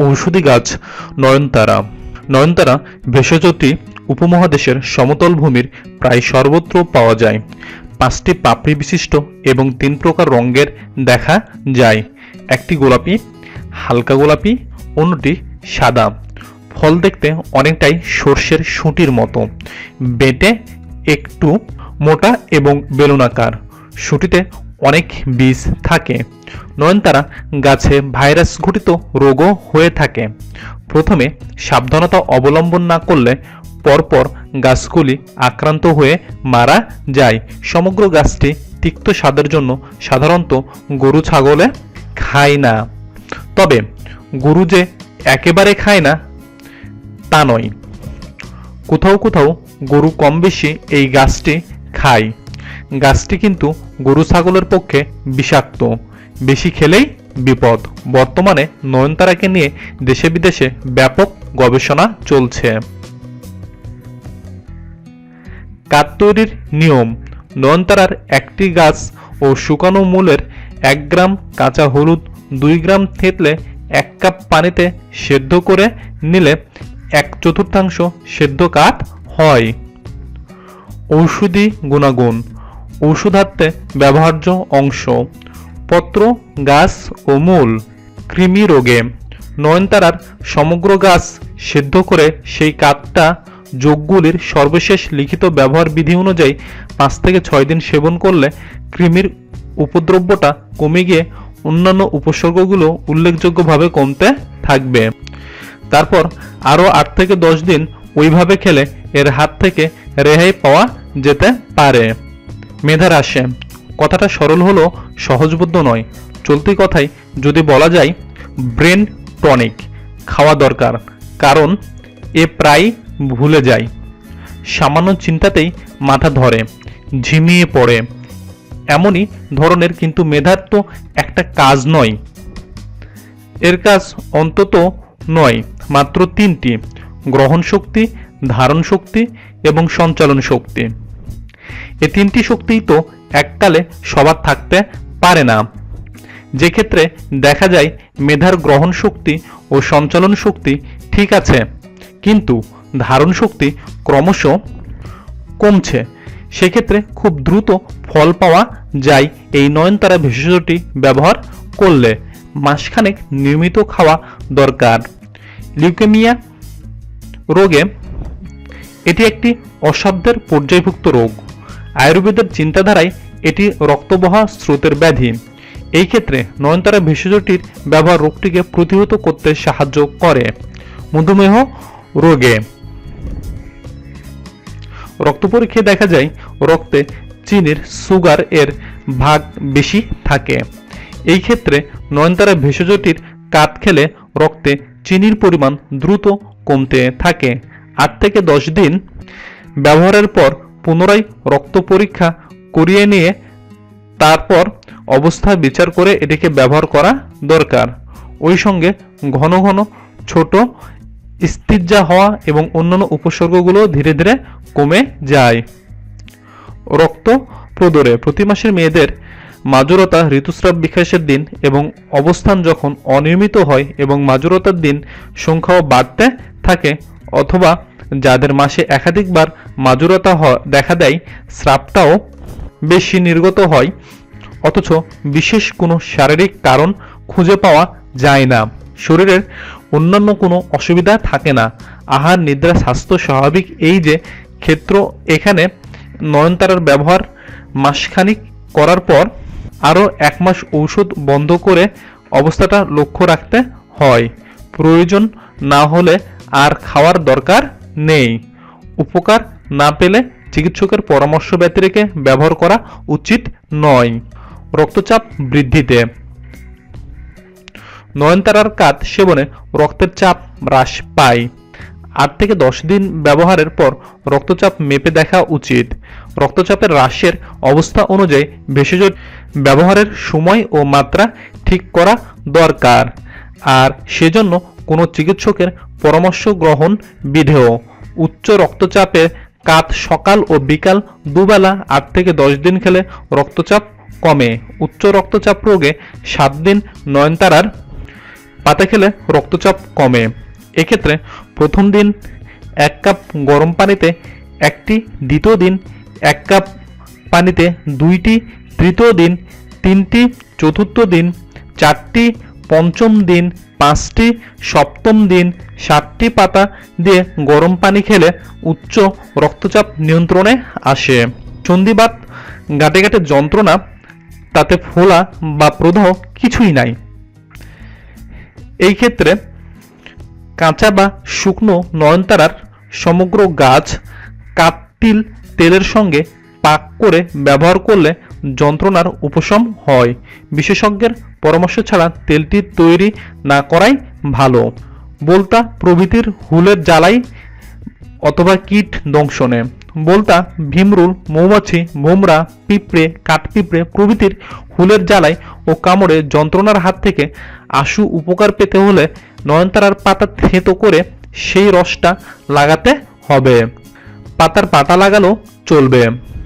ঔষধি গাছ, নয়নতারা। নয়নতারা ভেষজটি উপমহাদেশের সমতল ভূমির প্রায় সর্বত্র পাওয়া যায়। পাঁচটি পাপড়ি বিশিষ্ট এবং তিন প্রকার রঙের দেখা যায়। একটি গোলাপি, হালকা গোলাপি, অন্যটি সাদা। ফল দেখতে অনেকটাই সর্ষের শুঁটির মতো। বেটে একটু মোটা এবং বেলুনাকার শুঁটিতে অনেক বীজ থাকে। নয়নতারা গাছে ভাইরাস ঘটিত রোগও হয়ে থাকে। প্রথমে সাবধানতা অবলম্বন না করলে পরপর গাছগুলি আক্রান্ত হয়ে মারা যায়। সমগ্র গাছটি তিক্ত স্বাদের জন্য সাধারণত গরু ছাগলে খায় না। তবে গরু যে একেবারে খায় না, তা নয়। কোথাও কোথাও গরু কম বেশি এই গাছটি খায়। গাছটি কিন্তু গরু ছাগলের পক্ষে বিষাক্ত, বেশি খেলেই বিপদ। বর্তমানে নয়নতারাকে নিয়ে দেশে বিদেশে ব্যাপক গবেষণা চলছে। কাঠ তৈরির নিয়ম, নয়নতারার একটি গাছ ও শুকানো মূলের এক গ্রাম কাঁচা হলুদ, দুই গ্রাম থেতলে এক কাপ পানিতে সেদ্ধ করে নিলে এক চতুর্থাংশ সেদ্ধ কাঠ হয়। ঔষধি গুণাগুণ ঔষধার্থে ব্যবহার্য অংশ, পত্র, গাছ ও মূল, কৃমি রোগে। নয়নতারার সমগ্র গাছ সেদ্ধ করে সেই কাঠটা যোগগুলির সর্বশেষ লিখিত ব্যবহার বিধি অনুযায়ী পাঁচ থেকে ছয় দিন সেবন করলে কৃমির উপদ্রব্যটা কমে গিয়ে অন্যান্য উপসর্গগুলো উল্লেখযোগ্যভাবে কমতে থাকবে। তারপর আরও আট থেকে দশ দিন ওইভাবে খেলে এর হাত থেকে রেহাই পাওয়া যেতে পারে। মেধার আসে কথাটা সরল হলো, সহজবোধ্য নয়। চলতি কথায় যদি বলা যায়, ব্রেন টনিক, খাওয়া দরকার, কারণ এ প্রায় ভুলে যায়। সামান্য চিন্তাতেই মাথা ধরে, ঝিমিয়ে পড়ে। এমনই ধরনের কিন্তু মেধার তো একটা কাজ নয়। এর কাজ অন্তত নয়, মাত্র তিনটি গ্রহণ শক্তি ধারণ শক্তি এবং সঞ্চালন শক্তি এ তিনটি শক্তিই তো এককালে সবার থাকতে পারে না। যে ক্ষেত্রে দেখা যায়, মেধার গ্রহণ শক্তি ও সঞ্চালন শক্তি ঠিক আছে, কিন্তু ধারণ শক্তি ক্রমশ কমছে। সেক্ষেত্রে খুব দ্রুত ফল পাওয়া যায় এই নয়নতারা ভেষজটি ব্যবহার করলে। মাসখানেক নিয়মিত খাওয়া দরকার। লিউকেমিয়া রোগে এটি একটি অসাধ্যের পর্যায়ভুক্ত রোগ। আয়ুর্বেদের চিন্তাধারায় এটি রক্তবহা স্রোতের ব্যাধি। এই ক্ষেত্রে নয়নতারা ভেষজটির ব্যবহার রোগটিকে প্রতিহত করতে সাহায্য করে। মধুমেহ রোগে রক্ত পরীক্ষায় দেখা যায়, রক্তে চিনির সুগার এর ভাগ বেশি থাকে। এই ক্ষেত্রে নয়নতারা ভেষজটির কাত খেলে রক্তে চিনির পরিমাণ দ্রুত কমতে থাকে। আট থেকে দশ দিন ব্যবহারের পর পুনরায় রক্ত পরীক্ষা করিয়ে নিয়ে তারপর অবস্থা বিচার করে এটিকে ব্যবহার করা দরকার। ওই সঙ্গে ঘন ঘন ছোট স্থিরজা হওয়া এবং অন্যান্য উপসর্গগুলো ধীরে ধীরে কমে যায়। রক্ত প্রদরে প্রতি মাসের মেয়েদের মাজুরতা ঋতুস্রাব বিকাশের দিন এবং অবস্থান যখন অনিয়মিত হয় এবং মাজুরতার দিন সংখ্যাও বাড়তে থাকে অথবা যাদের মাসে একাধিকবার মাজুরতা দেখা দেয়, স্রাবটাও বেশি নির্গত হয়। অথচ বিশেষ কোনো শারীরিক কারণ খুঁজে পাওয়া যায় না। শরীরের অন্যান্য কোনো অসুবিধা থাকে না। আহার, নিদ্রা, স্বাস্থ্য স্বাভাবিক। এই যে ক্ষেত্র এখানে নয়নতারার ব্যবহার মাসখানিক করার পর আরও এক মাস ঔষধ বন্ধ করে অবস্থাটা লক্ষ্য রাখতে হয়। প্রয়োজন না হলে আর খাওয়ার দরকার নেই। উপকার না পেলে চিকিৎসকের পরামর্শ ব্যতিরেকে ব্যবহার করা উচিত নয়। রক্তচাপ বৃদ্ধিতে। নয়নতারার কাত সেবনে রক্তের চাপ হ্রাস পায়। আট থেকে দশ দিন ব্যবহারের পর রক্তচাপ মেপে দেখা উচিত। রক্তচাপের হ্রাসের অবস্থা অনুযায়ী ভেষজ ব্যবহারের সময় ও মাত্রা ঠিক করা দরকার। আর সেজন্য কোনো চিকিৎসকের পরামর্শ গ্রহণ বিধেয়। উচ্চ রক্তচাপে কাত সকাল ও বিকাল দুবেলা আট থেকে দশ দিন খেলে রক্তচাপ কমে। উচ্চ রক্তচাপ রোগে সাত দিন নয়নতারার পাতা খেলে রক্তচাপ কমে। এক্ষেত্রে প্রথম দিন এক কাপ গরম পানিতে একটি, দ্বিতীয় দিন এক কাপ পানিতে দুইটি, তৃতীয় দিন তিনটি, চতুর্থ দিন চারটি, পঞ্চম দিন পাঁচটি, সপ্তম দিন সাতটি পাতা দিয়ে গরম পানি খেলে উচ্চ রক্তচাপ নিয়ন্ত্রণে আসে। সন্ধিবাত গাঁটে গাঁটে যন্ত্রণা, তাতে ফোলা বা প্রদাহ কিছুই নাই। এই ক্ষেত্রে কাঁচা বা শুকনো নয়নতারার সমগ্র গাছ কাটতিল তেলের সঙ্গে পাক করে ব্যবহার করলে যন্ত্রণার উপশম হয়। বিশেষজ্ঞের পরামর্শ ছাড়া তেলটি তৈরি না করাই ভালো। বলতা প্রভৃতির হুলের জ্বালাই অথবা কীট দংশনে। বলতা, ভীমরুল, মৌমাছি, ভোমরা, পিঁপড়ে, কাঠপিঁপড়ে প্রভৃতির হুলের জ্বালাই ও কামড়ে যন্ত্রণার হাত থেকে আশু উপকার পেতে হলে নয়নতারার পাতা থেঁতো করে সেই রসটা লাগাতে হবে। পাতার পাতা লাগানো চলবে।